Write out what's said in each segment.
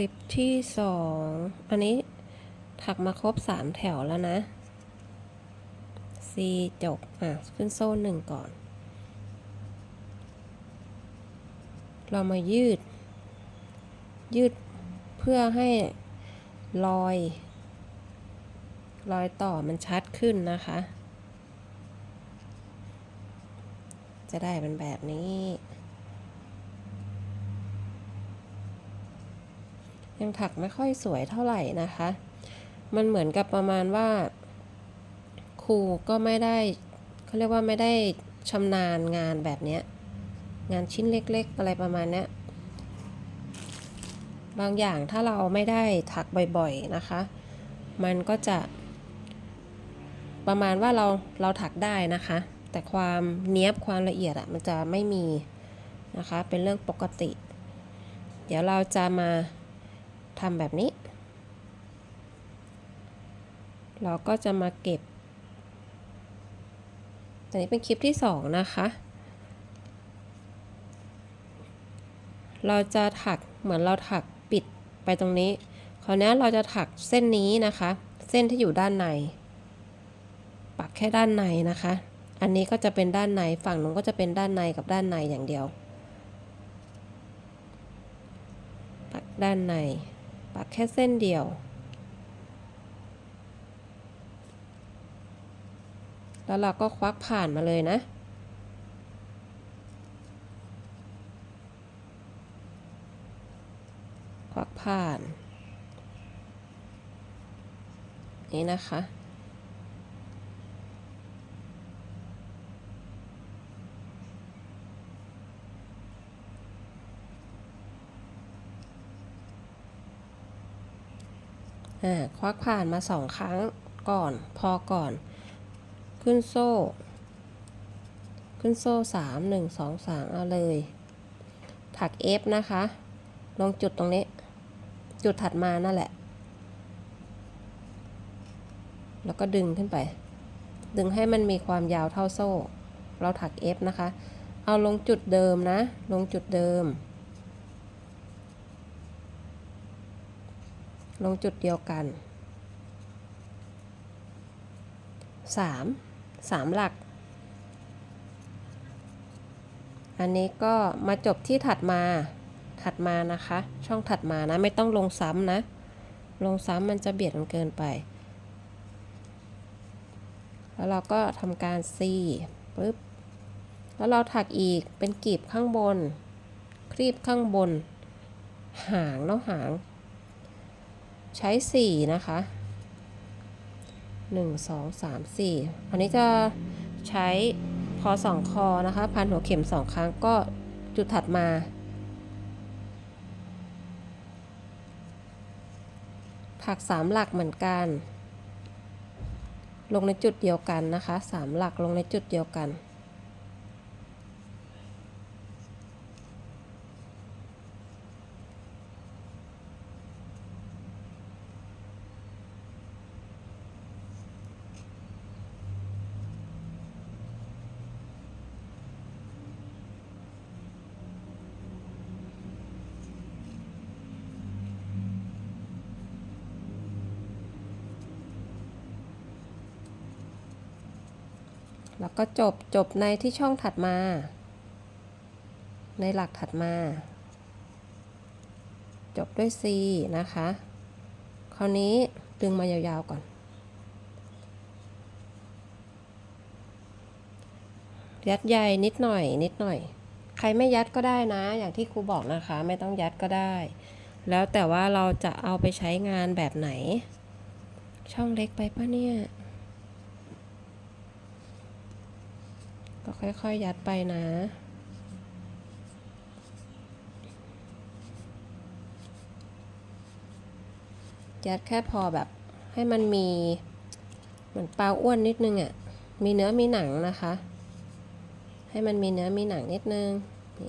ลิปที่สอง อันนี้ถักมาครบสามแถวแล้วนะ C จบ อะ ขึ้นโซ่หนึ่งก่อน เรามายืด ยืดเพื่อให้รอย รอยต่อมันชัดขึ้นนะคะ จะได้เป็นแบบนี้ ยังถักไม่ค่อยสวยเท่าไหร่นะคะ มันเหมือนกับประมาณว่าครูก็ไม่ได้เขาเรียกว่าไม่ได้ชำนาญงานแบบนี้งานชิ้นเล็กๆ อะไรประมาณนี้บางอย่างถ้าเราไม่ได้ถักบ่อยๆนะคะ มันก็จะประมาณว่าเราเราถักได้นะคะ แต่ความเนี้ยบความละเอียดอะมันจะไม่มีนะคะ เป็นเรื่องปกติ เดี๋ยวเราจะมา ทำแบบนี้ เราก็จะมาเก็บอันนี้เป็นคลิปที่สองนะคะ เราจะถักเหมือนเราถักปิดไปตรงนี้ คราวนี้เราจะถักเส้นนี้นะคะ เส้นที่อยู่ด้านใน ปักแค่ด้านในนะคะ อันนี้ก็จะเป็นด้านใน ฝั่งนู้นก็จะเป็นด้านในกับด้านในอย่างเดียว ปักด้านใน ปักแค่เส้นเดียว แล้วเราก็ควักผ่านมาเลยนะ ควักผ่าน นี่นะคะ ควักผ่านมาสองครั้งก่อนพอก่อน ขึ้นโซ่ ขึ้นโซ่สามหนึ่งสองสามเอาเลย ถัก F นะคะ ลงจุดตรงนี้ จุดถัดมานั่นแหละ แล้วก็ดึงขึ้นไป ดึงให้มันมีความยาวเท่าโซ่ เราถัก F นะคะ เอาลงจุดเดิมนะ ลงจุดเดิม ลงจุดเดียวกันสามสามหลัก อันนี้ก็มาจบที่ถัดมาถัดมานะคะ ช่องถัดมานะ ไม่ต้องลงซ้ำนะ ลงซ้ำมันจะเบียดกันเกินไป แล้วเราก็ทำการซีปึ๊บแล้วเราถักอีกเป็นกลีบข้างบน ครีบข้างบน หางเนาะหาง ใช้ 4 นะคะ 1 2 3 4 อันนี้จะใช้พอสองคอนะคะ พันหัวเข็มสองครั้งก็จุดถัดมา ถัก 3 หลักเหมือนกัน ลงในจุดเดียวกันนะคะ 3 หลักลงในจุดเดียวกัน แล้วก็จบจบในที่ช่องถัดมา ในหลักถัดมา จบด้วย C นะคะ คราวนี้ดึงมายาวๆก่อน ยัดใยนิดหน่อยนิดหน่อย ใครไม่ยัดก็ได้นะ อย่างที่ครูบอกนะคะ ไม่ต้องยัดก็ได้ แล้วแต่ว่าเราจะเอาไปใช้งานแบบไหน ช่องเล็กไปปะเนี่ย ก็ค่อยๆยัดไปนะ ยัดแค่พอแบบให้มันมีเหมือนปลาอ้วนนิดนึงอะ่ะ มีเนื้อมีหนังนะคะ ให้มันมีเนื้อมีหนังนิดนึงน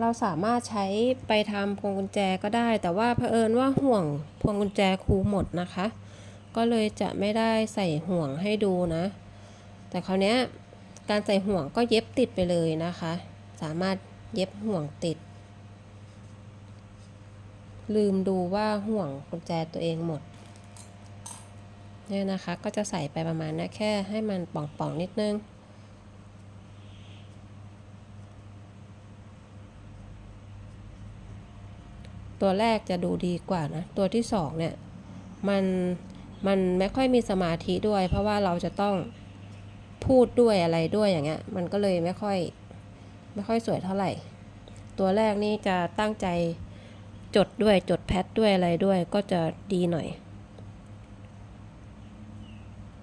เราสามารถใช้ไปทำพวงกุญแจก็ได้ แต่ว่าเผอิญว่าห่วงพวงกุญแจครูหมดนะคะ ก็เลยจะไม่ได้ใส่ห่วงให้ดูนะ แต่คราวนี้การใส่ห่วงก็เย็บติดไปเลยนะคะ สามารถเย็บห่วงติด ลืมดูว่าห่วงกุญแจตัวเองหมดเนี่ยนะคะก็จะใส่ไปประมาณนี้แค่ให้มันป่องๆนิดนึงตัวแรกจะดูดีกว่านะ ตัวที่สองเนี่ย มัน มันไม่ค่อยมีสมาธิด้วย เพราะว่าเราจะต้องพูดด้วยอะไรด้วยอย่างเงี้ย มันก็เลยไม่ค่อยไม่ค่อยสวยเท่าไหร่ ตัวแรกนี่จะตั้งใจจดด้วยจดแพทด้วยอะไรด้วยก็จะดีหน่อย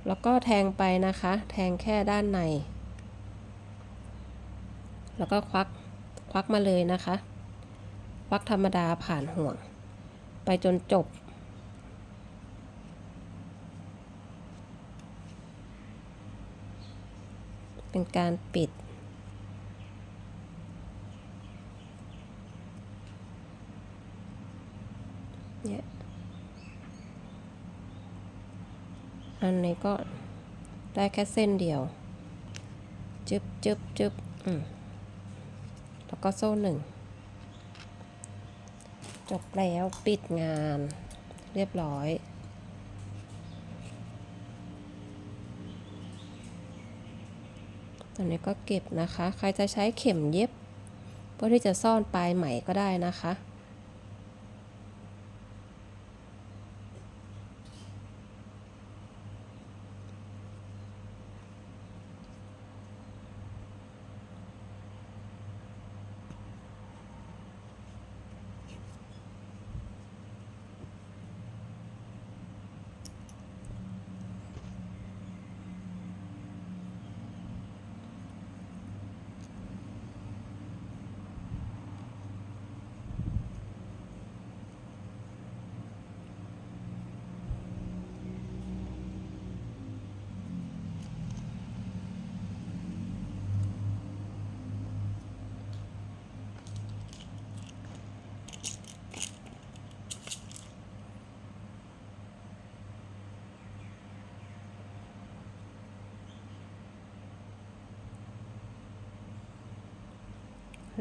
แล้วก็แทงไปนะคะ แทงแค่ด้านใน แล้วก็ควักควักมาเลยนะคะ ควักธรรมดาผ่านห่วง ไปจนจบ เป็นการปิด เนี่ย อันนี้ก็ได้แค่เส้นเดียว จึบจึบจึบอืมแล้วก็โซ่หนึ่ง จบแล้วปิดงานเรียบร้อย ตอนนี้ก็เก็บนะคะ ใครจะใช้เข็มเย็บ เพื่อที่จะซ่อนปลายไหมก็ได้นะคะ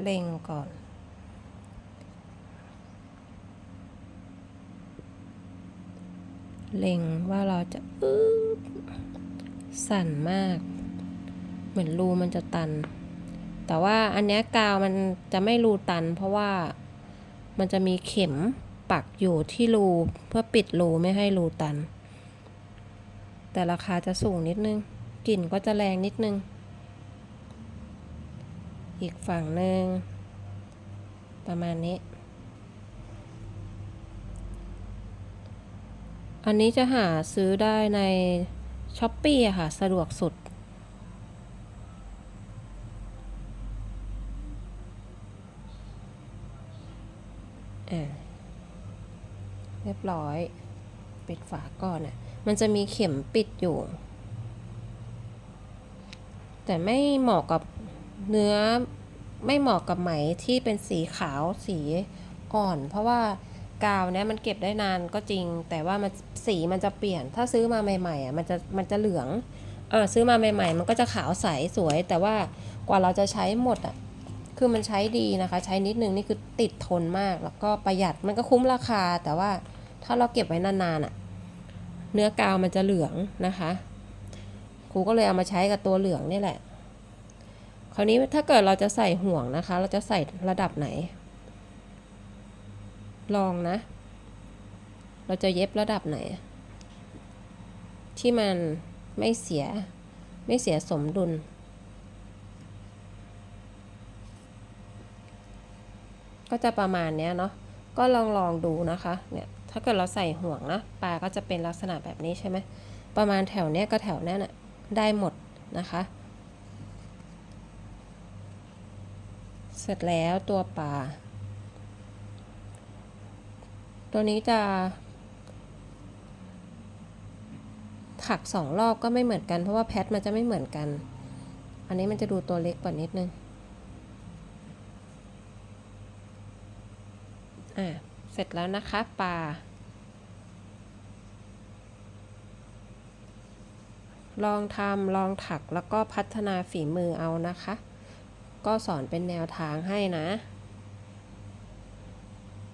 เล็งก่อน เล็งว่าเราจะอึ๊บสั่นมาก เหมือนรูมันจะตัน แต่ว่าอันนี้กาวมันจะไม่รูตัน เพราะว่ามันจะมีเข็มปักอยู่ที่รูเพื่อปิดรูไม่ให้รูตัน แต่ราคาจะสูงนิดนึง กลิ่นก็จะแรงนิดนึง อีกฝั่งหนึ่งประมาณนี้ อันนี้จะหาซื้อได้ในช้อปปี้อะค่ะ สะดวกสุดเรียบร้อย ปิดฝาก่อนอะ มันจะมีเข็มปิดอยู่ แต่ไม่เหมาะกับ เนื้อไม่เหมาะกับไหมที่เป็นสีขาวสีอ่อน เพราะว่ากาวเนี้ยมันเก็บได้นานก็จริง แต่ว่ามันสีมันจะเปลี่ยน ถ้าซื้อมาใหม่ๆอะมันจะมันจะเหลืองเออซื้อมาใหม่ ๆ มันก็จะขาวใสสวย แต่ว่ากว่าเราจะใช้หมดอะคือมันใช้ดีนะคะ ใช้นิดนึงนี่คือติดทนมาก แล้วก็ประหยัดมันก็คุ้มราคา แต่ว่าถ้าเราเก็บไว้นานๆอะ เนื้อกาวมันจะเหลืองนะคะครูก็เลยเอามาใช้กับตัวเหลืองนี่แหละ ราวนี้ถ้าเกิดเราจะใส่ห่วงนะคะ เราจะใส่ระดับไหน ลองนะ เราจะเย็บระดับไหน ที่มันไม่เสียไม่เสียสมดุลก็จะประมาณเนี้ยเนาะ ก็ลองลองดูนะคะ เนี่ย ถ้าเกิดเราใส่ห่วงนะปลาก็จะเป็นลักษณะแบบนี้ใช่ไหม ประมาณแถวเนี้ยก็แถวนี้ยน่ะได้หมดนะคะ เส ร็จแล้วตัวปลาตัวนี้จะ ถักสองรอบก็ไม่เหมือนกันเพราะว่าแพทมันจะไม่เหมือนกัน อันนี้มันจะดูตัวเล็กกว่านิดนึง อะ เสร็จแล้วนะคะปลาลองทำลองถักแล้วก็พัฒนาฝีมือเอานะคะ ก็สอนเป็นแนวทางให้นะ